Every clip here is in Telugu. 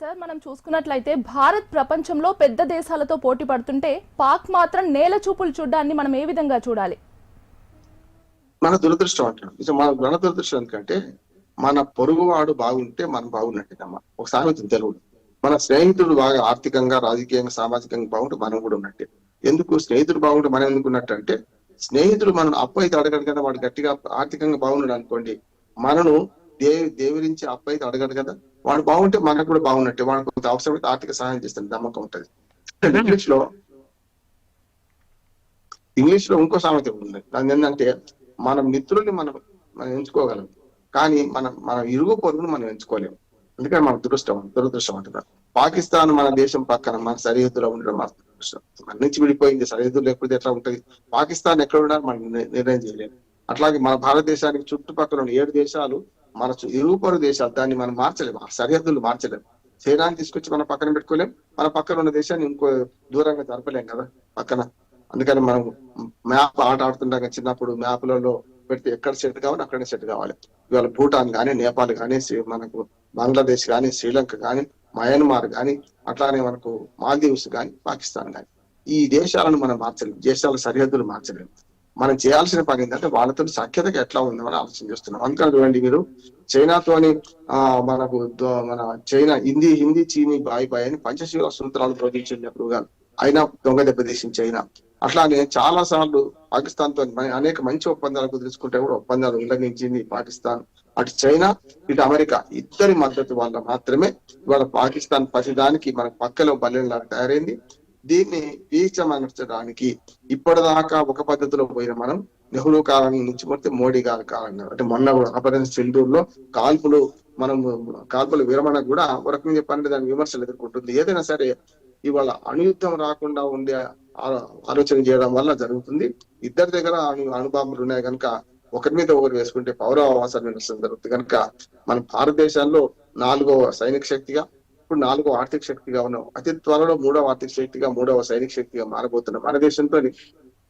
సార్ మనం చూసుకున్నట్లయితే భారత్ ప్రపంచంలో పెద్ద దేశాలతో పోటీ పడుతుంటే పాక్ మాత్రం నేల చూపులు చూడడాన్ని మనం ఏ విధంగా చూడాలి? మన దురదృష్టం అంటాడు మన మన దురదృష్టం ఎందుకంటే మన పొరుగువాడు బాగుంటే మనం బాగున్నట్టేనమ్మా. ఒక సామెత తెలుగు మన స్నేహితుడు బాగా ఆర్థికంగా రాజకీయంగా సామాజికంగా బాగుంటే మనం కూడా ఉన్నట్టే. ఎందుకు? స్నేహితుడు బాగుంటే మనం ఎందుకు ఉన్నట్టు అంటే స్నేహితుడు మనం అప్పు అయితే అడగడు కదా వాడు గట్టిగా ఆర్థికంగా బాగున్నాడు అనుకోండి. మనను దేవి దేవిరించి అప్పు అయితే అడగడు కదా. వాడు బాగుంటే మనకు కూడా బాగున్నట్టే వాడు కొంత అవసరమైతే ఆర్థిక సహాయం చేస్తాడు నమ్మకం ఉంటది. ఇంగ్లీష్లో ఇంగ్లీష్లో ఇంకో సామెత ఉంది. దాని ఏంటంటే మన మిత్రుల్ని మనం మనం ఎంచుకోగలం. కానీ మనం మన ఇరుగు పొరుగును మనం ఎంచుకోలేము అందుకని మన దురదృష్టం దురదృష్టం అంటున్నారు పాకిస్తాన్ మన దేశం పక్కన మన సరిహద్దులో ఉండడం మన దురదృష్టం. మన నుంచి విడిపోయింది సరిహద్దు లేకపోతే ఎట్లా ఉంటది? పాకిస్తాన్ ఎక్కడ ఉండాలి మనం నిర్- నిర్ణయం చేయలేము అట్లాగే మన భారతదేశానికి చుట్టుపక్కల ఉన్న ఏడు దేశాలు మన చు- దేశాలు దాన్ని మనం మార్చలేము. ఆ సరిహద్దులు మార్చలేము. సేనాన్ని తీసుకొచ్చి మనం పక్కన పెట్టుకోలేం మన పక్కన ఉన్న దేశాన్ని ఇంకో దూరంగా జరపలేం కదా పక్కన. అందుకని మనం మ్యాప్ ఆట ఆడుతుండగా చిన్నప్పుడు మ్యాప్లలో పెడితే ఎక్కడ సెట్ కావాలి అక్కడనే సెట్ కావాలి. ఇవాళ భూటాన్ కానీ నేపాల్ కానీ మనకు బంగ్లాదేశ్ కానీ శ్రీలంక కానీ మయన్మార్ కానీ అట్లానే మనకు మాల్దీవ్స్ కానీ పాకిస్తాన్ కానీ ఈ దేశాలను మనం మార్చలేం. దేశాల సరిహద్దులు మార్చలేం. మనం చేయాల్సిన పని ఏంటంటే వాళ్ళతో సఖ్యత ఎట్లా ఉందని ఆలోచన చేస్తున్నాం. అందుకని చూడండి మీరు చైనాతోని ఆ మనకు మన చైనా హిందీ హిందీ చీనీ బాయ్ బాయ్ అని పంచశీల సూత్రాలు బోధించినప్పుడు కానీ అయినా దొంగ దెబ్బతీసింది చైనా. అట్లానే చాలా సార్లు పాకిస్తాన్తో అనేక మంచి ఒప్పందాలు కుదుర్చుకుంటే కూడా ఒప్పందాలు ఉల్లంఘించింది పాకిస్తాన్. అటు చైనా ఇటు అమెరికా ఇద్దరి మద్దతు వల్ల మాత్రమే ఇవాళ పాకిస్తాన్ ప్రతిదానికి మన పక్కలో బల్లెంలా తయారైంది. దీన్ని వీక్షమర్చడానికి ఇప్పటిదాకా ఒక పద్ధతిలో పోయిన మనం నెహ్రూ కాలం నుంచి పోతే మోడీ గారి కాలం అంటే మొన్న కూడా ఆపరేషన్ సింధూర్ కాల్పులు మనం కాల్పుల విరమణ కూడా ఒక రకంగా చెప్పాలంటే దాని విమర్శలు ఎదుర్కొంటుంది. ఏదైనా సరే ఇవాళ అణుయుద్ధం రాకుండా ఉండే ఆ- ఆలోచన చేయడం వల్ల జరుగుతుంది. ఇద్దరి దగ్గర అణు అణుబాంబులు ఉన్నాయి కనుక ఒకరి మీద ఒకరు వేసుకుంటే పౌరవాసాలు నిలుస్తుంది జరుగుతుంది. కనుక మన భారతదేశంలో నాలుగవ సైనిక శక్తిగా ఇప్పుడు నాలుగో ఆర్థిక శక్తిగా ఉన్నాం. అతి త్వరలో మూడవ ఆర్థిక శక్తిగా మూడవ సైనిక శక్తిగా మారబోతున్నాం. మన దేశంతో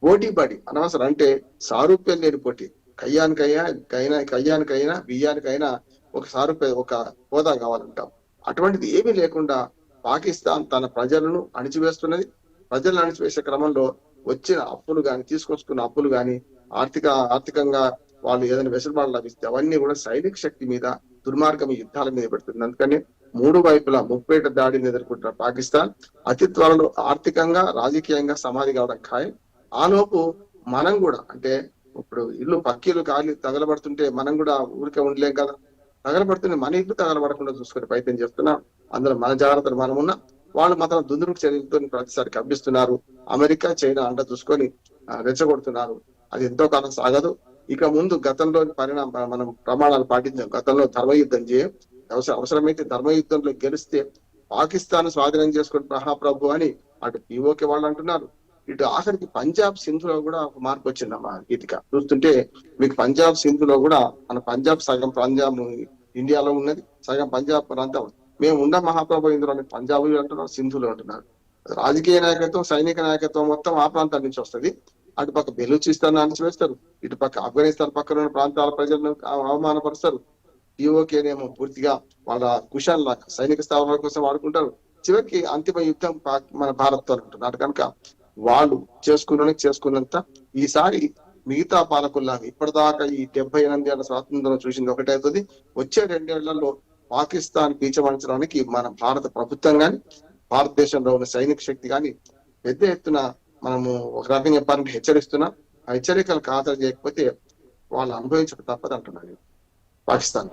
పోటీ పడి అనవసరం అంటే సారూప్యం లేని పోటీ. కయ్యానికైనా కైనా కయ్యానికైనా బియ్యానికైనా ఒక సారూప్య ఒక హోదా కావాలంటాం. అటువంటిది ఏమీ లేకుండా పాకిస్తాన్ తన ప్రజలను అణిచివేస్తున్నది. ప్రజలను అణిచివేసే క్రమంలో వచ్చిన అప్పులు గాని తీసుకొచ్చుకున్న అప్పులు కానీ ఆర్థిక ఆర్థికంగా వాళ్ళు ఏదైనా వెసులుబాటు లభిస్తే అవన్నీ కూడా సైనిక శక్తి మీద దుర్మార్గం యుద్ధాల మీద పెడుతుంది. అందుకని మూడు వైపులా ముప్పేట దాడిని ఎదుర్కొంటున్న పాకిస్తాన్ అతి త్వరలో ఆర్థికంగా రాజకీయంగా సమాధి కావడం ఖాయం. ఆలోపు మనం కూడా అంటే ఇప్పుడు ఇల్లు పక్కీలు కాలి తగలబడుతుంటే మనం కూడా ఊరికే ఉండలేం కదా. తగలబడుతుంటే మన ఇల్లు తగలబడకుండా చూసుకునే ప్రయత్నం చేస్తున్నా. అందులో మన జాగ్రత్తలు మనం ఉన్నా. వాళ్ళు మాత్రం దుందుడు చర్యలతో ప్రతిసారి కప్పిస్తున్నారు. అమెరికా చైనా అంట చూసుకొని రెచ్చగొడుతున్నారు. అది ఎంతో కాలం సాగదు. ఇక ముందు గతంలో పరిణామ మనం ప్రమాణాలు పాటించాం. గతంలో ధర్మయుద్ధం చేయం. అవసరమైతే ధర్మయుద్ధంలో గెలిస్తే పాకిస్తాన్ స్వాధీనం చేసుకుని మహాప్రభు అని అటు పిఓకే వాళ్ళు అంటున్నారు. ఇటు ఆఖరికి పంజాబ్ సింధు లో కూడా ఒక మార్పు వచ్చిందమ్మా గీతిక. చూస్తుంటే మీకు పంజాబ్ సింధు లో కూడా మన పంజాబ్ సగం పంజాబ్ ఇండియాలో ఉన్నది సగం పంజాబ్ ప్రాంతం. మేము ఉన్న మహాప్రభు ఇందులో పంజాబ్ అంటున్నారు సింధులు అంటున్నారు. రాజకీయ నాయకత్వం సైనిక నాయకత్వం మొత్తం ఆ ప్రాంతాల నుంచి వస్తది. అటు పక్క బెలూచిస్తాన్ అణిచివేస్తారు ఇటు పక్క ఆఫ్ఘనిస్తాన్ పక్కన ఉన్న ప్రాంతాల ప్రజలను అవమానపరుస్తారు. పిఓకేనేమో పూర్తిగా వాళ్ళ కుషాల సైనిక స్థావరాల కోసం వాడుకుంటారు. చివరికి అంతిమ యుద్ధం మన భారత్తో కనుక వాళ్ళు చేసుకున్న చేసుకున్నంత ఈసారి మిగతా పాలకుల్లా ఇప్పటిదాకా ఈ డెబ్బై ఎనిమిది ఏళ్ళ స్వాతంత్రం చూసింది ఒకటే అవుతుంది. వచ్చే రెండేళ్ళలో పాకిస్తాన్ పీచమర్చడానికి మన భారత ప్రభుత్వం గాని భారతదేశంలో ఉన్న సైనిక శక్తి గాని పెద్ద ఎత్తున మనము ఒక రకంగా చెప్పాలంటే హెచ్చరిస్తున్నాం. ఆ హెచ్చరికలు ఖాతరు చేయకపోతే వాళ్ళు అనుభవించక తప్పదు అంటున్నాను పాకిస్తాన్